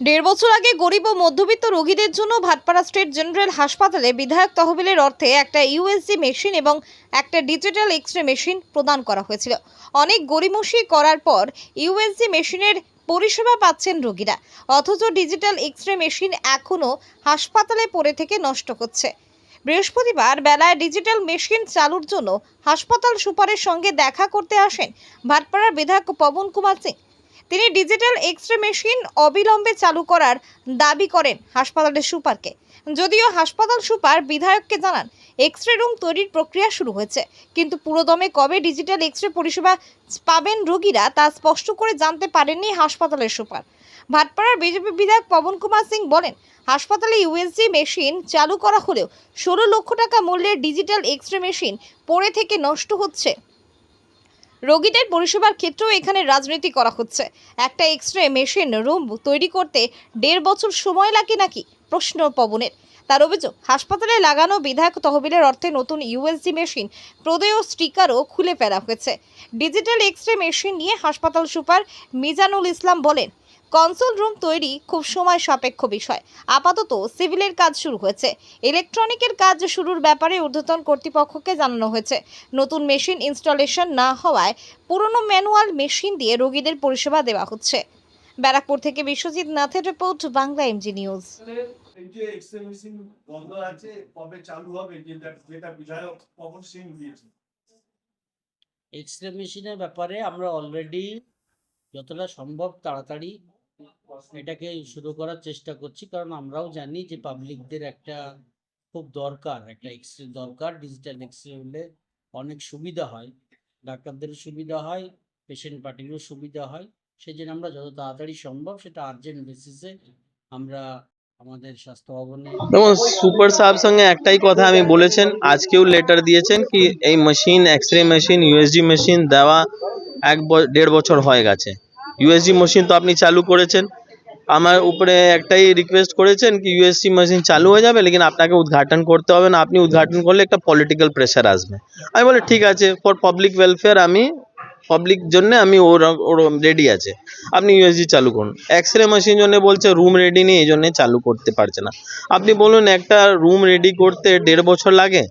দেড় বছর আগে গরিব ও মধ্যবিত্ত রোগীদের জন্য ভাটপাড়া স্টেট জেনারেল হাসপাতালে বিধায়ক তহবিলের অর্থে একটা ইউএসজি মেশিন এবং একটা ডিজিটাল এক্স রে মেশিন প্রদান করা হয়েছিল। অনেক গরিমসি করার পর ইউএসজি মেশিনের পরিষেবা পাচ্ছেন রোগীরা। অথচ ডিজিটাল এক্স রে মেশিন এখনও হাসপাতালে পড়ে থেকে নষ্ট হচ্ছে বৃহস্পতিবার বেলায় ডিজিটাল মেশিন চালুর জন্য হাসপাতাল সুপারের সঙ্গে দেখা করতে আসেন ভাটপাড়ার বিধায়ক পবন কুমার সিং। তিনি ডিজিটাল এক্স রে মেশিন অবিলম্বে চালু করার দাবি করেন হাসপাতালের সুপারকে। যদিও হাসপাতাল সুপার বিধায়ককে জানান এক্স রে রুম তৈরির প্রক্রিয়া শুরু হয়েছে, কিন্তু পুরোদমে কবে ডিজিটাল এক্স রে পরিষেবা পাবেন রোগীরা তা স্পষ্ট করে জানতে পারেননি হাসপাতালের সুপার। ভাটপাড়ার বিজেপি বিধায়ক পবন কুমার সিং বলেন, হাসপাতালে ইউএসজি মেশিন চালু করা হলেও ষোলো লক্ষ টাকা মূল্যের ডিজিটাল এক্স রে মেশিন পড়ে থেকে নষ্ট হচ্ছে। রোগীদের পরিষেবার ক্ষেত্রেও এখানে রাজনীতি করা হচ্ছে। একটা এক্স রে মেশিন, রুম তৈরি করতে দেড় বছর সময় লাগে নাকি? প্রশ্ন পবনের। তার অভিযোগ, হাসপাতালে লাগানো বিধায়ক তহবিলের অর্থে নতুন ইউএসজি মেশিন, প্রদেয় স্টিকারও খুলে ফেলা হয়েছে। ডিজিটাল এক্স রে মেশিন নিয়ে হাসপাতাল সুপার মিজানুল ইসলাম বলেন, কনসোল রুম তৈরি খুব সময় সাপেক্ষ বিষয়। আপাতত সিভিলের কাজ শুরু হয়েছে। ইলেকট্রনিকের কাজ শুরুর ব্যাপারে ঊর্ধ্বতন কর্তৃপক্ষকে জানানো হয়েছে। নতুন মেশিন ইনস্টলেশন না হওয়ায় পুরনো ম্যানুয়াল মেশিন দিয়ে রোগীদের পরিষেবা দেওয়া হচ্ছে। ব্যারাকপুর থেকে বিশ্বজিৎ নাথের রিপোর্ট, বাংলা এমজি নিউজ। এই যে এক্সরে মেশিন বন্ধ আছে, কবে চালু হবে যেটা যেটা বিধায়ক পবন সিং দিয়েছে এক্স রে মেশিনের ব্যাপারে আমরা অলরেডি যতটা সম্ভব তাড়াতাড়ি এটাকে শুরু করার চেষ্টা করছি, কারণ আমরাও জানি যে পাবলিকদের একটা খুব দরকার, একটা এক্স রে দরকার ডিজিটাল এক্স রে হলে অনেক সুবিধা হয়। ডাক্তারদেরও সুবিধা হয় পেশেন্ট পার্টিরও সুবিধা হয়। সেই জন্য আমরা যত তাড়াতাড়ি সম্ভব সেটা আর্জেন্ট বেসিসে আমরা দেখুন সুপার সাহেব সঙ্গে একটাই কথা আমি বলেছেন, আজকেও লেটার দিয়েছেন কি এই machine X ray machine USG machine দেওয়া এক দেড় বছর হয়ে গেছে। ইউএসজি মেশিন তো আপনি চালু করেছেন। আমার উপরে একটাই রিকোয়েস্ট করেছেন কি ইউএসজি মেশিন চালু হয়ে যাবে, লেকিন আপনাকে উদ্ঘাটন করতে হবে না। আপনি উদ্ঘাটন করলে একটা পলিটিক্যাল প্রেশার আসবে। আমি বলি, ঠিক আছে ফর পাবলিক ওয়েলফেয়ার আমি পাবলিক জন্য আমি ওর ওর রেডি আছে। আপনি ইউএসজি চালু করুন। এক্স রে মেশিন জন্য বলছে রুম রেডি নেই, এই জন্য চালু করতে পারছে না। আপনি বলুন, একটা রুম রেডি করতে দেড় বছর লাগে?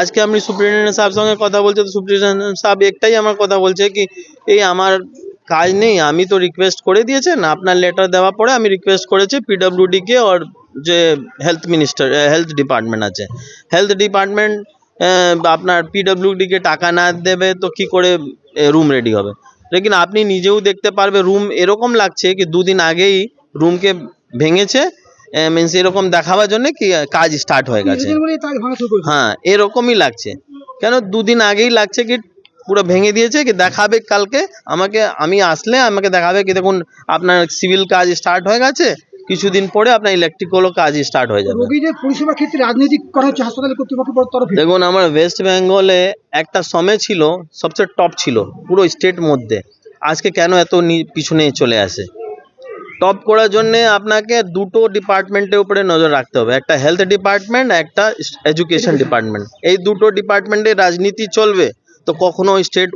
আজকে আপনি সুপ্রিনটেন্ডেন্ট সাহেব সঙ্গে কথা বলছে, তো সুপ্রিনটেন্ডেন্ট সাহেব একটাই আমার কথা বলছে কি, এই আমার কাজ নেই, আমি তো রিকোয়েস্ট করে দিয়েছেন, আপনার লেটার দেওয়ার পরে আমি রিকোয়েস্ট করেছি পিডব্লিউডি কে আর যে হেলথ মিনিস্টার হেলথ ডিপার্টমেন্ট আছে। হেলথ ডিপার্টমেন্ট আপনার পিডব্লিউডি কে টাকা না দেবে তো কি করে রুম রেডি হবে? লেকিন আপনি নিজেও দেখতে পারবে রুম এরকম লাগছে কি দুদিন আগেই রুমকে ভেঙেছে মিনস এরকম দেখাবার জন্য কি কাজ স্টার্ট হয়ে গেছে। হ্যাঁ এরকমই লাগছে। কেন দুদিন আগেই লাগছে কি পুরো ভেঙে দিয়েছে কি দেখাবে কালকে আমাকে আমি আসলে আমাকে দেখাবে কি দেখুন আপনার সিভিল কাজ স্টার্ট হয়ে গেছে কিছুদিন পরে আপনার ইলেকট্রিক্যালও কাজ স্টার্ট হয়ে যাবে। রোগীদের পরিষেবার ক্ষেত্রে রাজনৈতিক করা হচ্ছে হাসপাতাল কর্তৃপক্ষের তরফে? দেখুন আমার ওয়েস্ট বেঙ্গলে একটা সময় ছিল সবচেয়ে টপ ছিল পুরো স্টেট মধ্যে। আজকে কেন এত পিছনে চলে আসে? টপ করার জন্য আপনাকে দুটো ডিপার্টমেন্টের উপরে নজর রাখতে হবে। একটা হেলথ ডিপার্টমেন্ট একটা এডুকেশন ডিপার্টমেন্ট এই দুটো ডিপার্টমেন্টে রাজনীতি চলবে তো কখনো স্টেট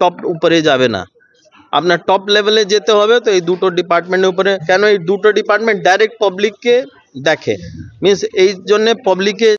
টপ উপরে যাবে না। আপনার টপ লেভেলে যেতে হবে, তো এই দুটো ডিপার্টমেন্টের উপরে। কেন এই দুটো ডিপার্টমেন্ট ডাইরেক্ট পাবলিককে দেখে? মিন্স এই জন্যে পাবলিকে